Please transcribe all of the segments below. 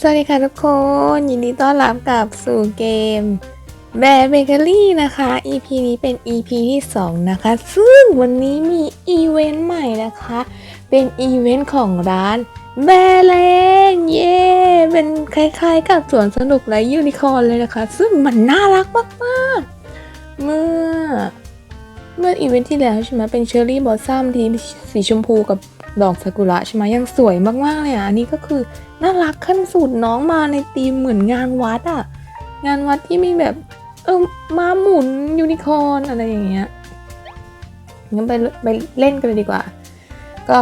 สวัสดีค่ะทุกคน ยินดีต้อนรับกลับสู่เกมแบร์เบเกอรี่นะคะ EP นี้เป็น EP ที่ 2 นะคะ ซึ่งวันนี้มีอีเวนต์ใหม่นะคะ เป็นอีเวนต์ของร้านแบร์แลนด์เย้เป็นคล้ายๆกับสวนสนุกไรยูนิคอร์นเลยนะคะ ซึ่งมันน่ารักมากๆ เมื่อ เมื่ออีเวนต์ที่แล้วใช่ไหมเป็นเชอร์รี่บอสซัมที่สีชมพูกับ ดอกซากุระใช่ไหมยังสวยมากๆเลยอะอันนี้ก็คือน่ารักขั้นสุดน้องมาในธีมเหมือนงานวัดอะงานวัดที่มีแบบเออมาหมุนยูนิคอร์นอะไรอย่างเงี้ยงั้นไปไปเล่นกันเลยดีกว่า ก็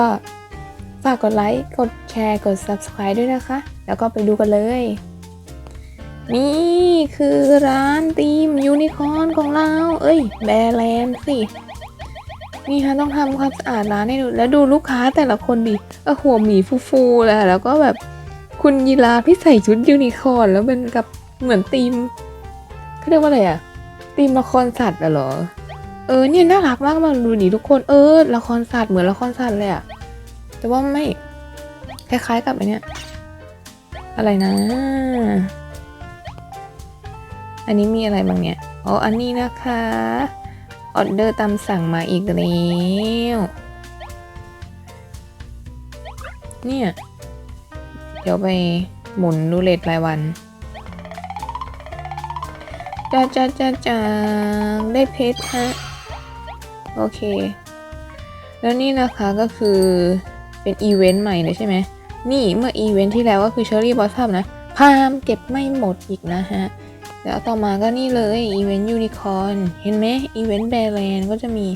ฝากกดไลค์ กดแชร์ กด subscribe ด้วยนะคะ แล้วก็ไปดูกันเลย นี่คือร้านธีมยูนิคอร์นของเรา เอ้ย แบรนด์สิ นี่ค่ะต้องทำความสะอาดร้านให้ดูแล้วดูลูกค้าแต่ละคนดิเออหัวหมีฟูๆเลยอะแล้วก็แบบคุณยีราฟที่ใส่ชุดยูนิคอร์นแล้วเป็นกับเหมือนธีมเขาเรียกว่าอะไรอะธีมละครสัตว์อะเหรอ เออเนี่ยน่ารักมากมาดูดิทุกคนเออละครสัตว์เหมือนละครสัตว์เลยอะแต่ว่าไม่คล้ายๆกับไอเนี้ยอะไรนะ อันนี้มีอะไรบางเนี่ยอ๋ออันนี้นะคะ ออเดอร์ตามสั่งมาอีกแล้วเนี่ย เดี๋ยวไปหมุนดูเลทรายวันจ้าจ้าจ้าจ้าได้เพชรฮะ โอเค แล้วนี่นะคะก็คือเป็นอีเวนต์ใหม่เลยใช่ไหม นี่เมื่ออีเวนต์ที่แล้วก็คือเชอรี่บอสซัมนะ พามเก็บไม่หมดอีกนะฮะ แล้วต่อมาก็นี่เลยอีเวนต์ยูนิคอนเห็นไหมอีเวนต์แบรแลนด์ก็จะมี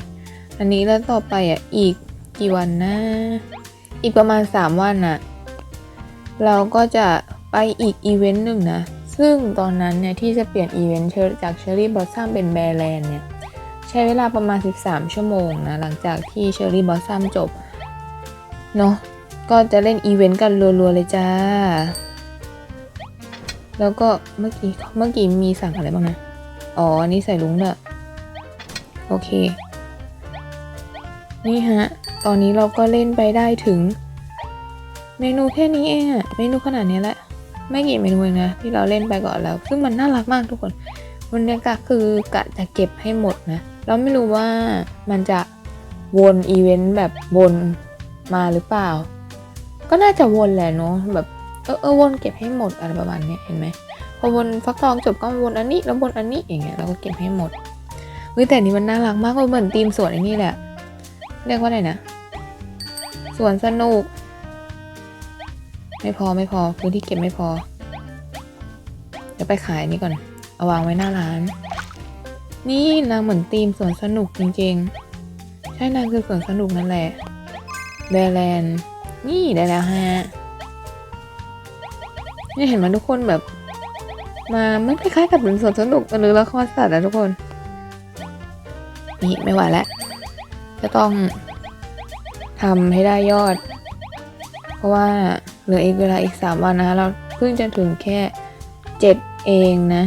อันนี้แล้วต่อไปอะอีกกี่วันนะ อีกประมาณ 3 วันอะ เราก็จะไปอีกอีเวนต์หนึ่งนะ ซึ่งตอนนั้นเนี่ยที่จะเปลี่ยนอีเวนต์จากเชอรี่บอสซัมเป็นแบรแลนด์เนี่ยใช้เวลาประมาณ 13 ชั่วโมงนะ หลังจากที่เชอรี่บอสซัมจบ เนาะก็จะเล่นอีเวนต์กันรัวๆเลยจ้า แล้วก็เมื่อกี้เมื่อกี้มีสั่งอะไรบ้างนะ อ๋อ อันนี้ใส่ลุงเด้อโอเค นี่ฮะ ตอนนี้เราก็เล่นไปได้ถึง เมนูแค่นี้เองอะเมนูขนาดนี้แหละ ไม่กี่เมนูเองนะที่เราเล่นไปก่อนแล้ว ซึ่งมันน่ารักมากทุกคนวันนี้ก็คือกะจะเก็บให้หมดนะ เราไม่รู้ว่ามันจะวนอีเวนต์แบบวนมาหรือเปล่า ก็น่าจะวนแหละเนาะแบบ เออเออวนเก็บให้หมดอะไรประมาณนี้เห็นไหมพอวนฟักทองจบก็วนอันนี้แล้ววนอันนี้อย่างเงี้ยเราก็เก็บให้หมดเฮ้ยแต่นี้มันน่ารักมากมันเหมือนธีมสวนไอ้นี่แหละ เรียกว่าอะไรนะสวนสนุก ไม่พอไม่พอพื้นที่เก็บไม่พอเดี๋ยวไปขายอันนี้ก่อน เอาวางไว้หน้าร้าน นี่นางเหมือนธีมสวนสนุกจริงๆ ใช่นางคือสวนสนุกนั่นแหละแบรแลนด์นี่ได้แล้วฮะ นี่เห็นไหมทุกคนแบบ มาไม่คล้ายๆกับเป็นสวนสนุกหรือละครสัตว์อะทุกคน นี่ไม่ไหวแล้วจะต้องทำให้ได้ยอด เพราะว่าเหลืออีกเวลาอีก 3 วันนะเราเพิ่งจะถึงแค่ 7 เองนะ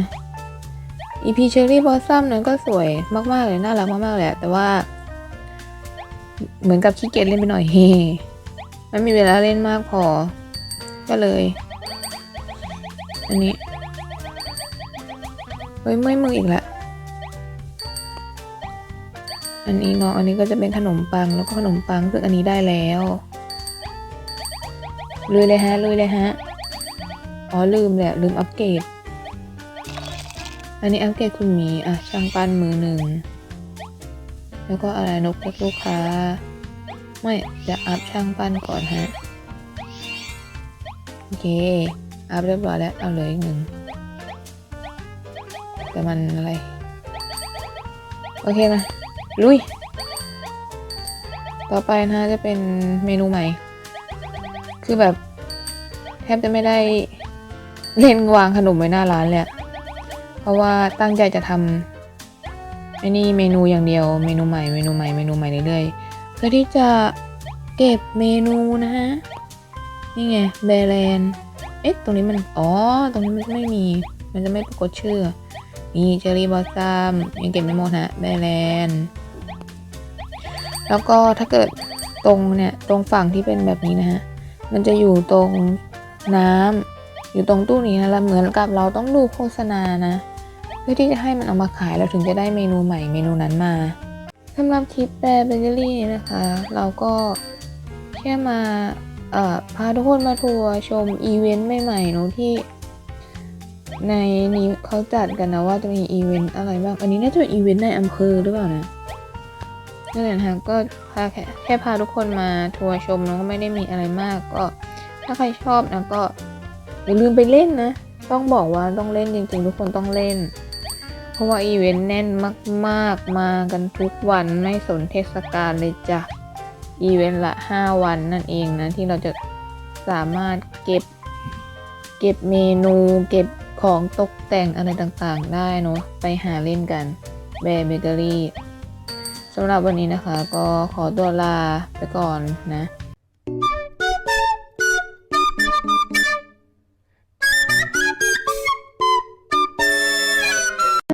EP Cherry Blossom นั้นก็สวยมาก ๆ เลย น่ารักมาก ๆ เลยอะแต่ว่า เหมือนกับขี้เกียจเล่นไปหน่อยเฮไม่มีเวลาเล่นมากพอ ก็เลย อันนี้ เฮ้ยไม่มืออีกแล้วอันนี้เนาะ อันนี้ก็จะเป็นขนมปังแล้วก็ขนมปังซึ่งอันนี้ได้แล้วลุยเลยฮะลุยเลยฮะ อ๋อลืมแหละลืมอัปเกรด อันนี้อัปเกรดคุณหมีอะช่างปั้นมือหนึ่ง แล้วก็อะไรนกเล็กลูกค้า ไม่จะอัพช่างปั้นก่อนฮะ โอเค อัพเรียบร้อยแล้ว เอาเหลืออีกหนึ่ง แต่มันอะไร โอเคมาลุย ต่อไปนะจะเป็นเมนูใหม่ คือแบบ แทบจะไม่ได้เล่นวางขนมไว้หน้าร้านเลยเพราะว่าตั้งใจจะทำไอ้นี่เมนูอย่างเดียว เมนูใหม่ เมนูใหม่ เมนูใหม่เรื่อยๆ เพื่อที่จะเก็บเมนูนะฮะ นี่ไงแบรนด์ เอ๊ะ ตรงนี้มัน อ๋อ ตรงนี้มันไม่มี มันจะไม่ปรากฏชื่อนี่เจอรี่บอสซัมยังเก็บไม่หมดฮะแบรแลนด์แล้วก็ถ้าเกิดตรงเนี่ย ตรงฝั่งที่เป็นแบบนี้นะฮะ มันจะอยู่ตรงน้อยู่ตรงตู้นี้นะแล้วเหมือนกับเราต้องดูโฆษณานะ เพื่อที่จะให้มันเอามาขายเราถึงจะได้เมนูใหม่เมนูนั้นมาสำหรับคลิปแบร์เบเกอรี่นี้นะคะ เราก็แค่มา พาทุกคนมาทัวร์ชมอีเวนต์ใหม่ๆเนอะที่ ในนี้เขาจัดกันนะว่าจะมีอีเวนต์อะไรบ้าง อันนี้น่าจะเป็นอีเวนต์ในอำเภอหรือเปล่านะนั่นแหละนะคะก็พาแค่แค่พาทุกคนมาทัวร์ชมเนอะก็ไม่ได้มีอะไรมากก็ ถ้าใครชอบนะก็อย่าลืมไปเล่นนะ ต้องบอกว่าต้องเล่นจริงๆ ทุกคนต้องเล่น เพราะว่าอีเวนต์แน่นมาก ๆ มากันทุกวันไม่สนเทศกาลเลยจ้ะ อีเวนต์ละ 5 วันนั่นเองนะ ที่เราจะสามารถเก็บ เก็บเมนูเก็บของตกแต่งอะไรต่างๆ ได้เนาะไปหาเล่นกันแบร์เบเกอรี่สำหรับวันนี้นะคะ ก็ขอตัวลาไปก่อนนะ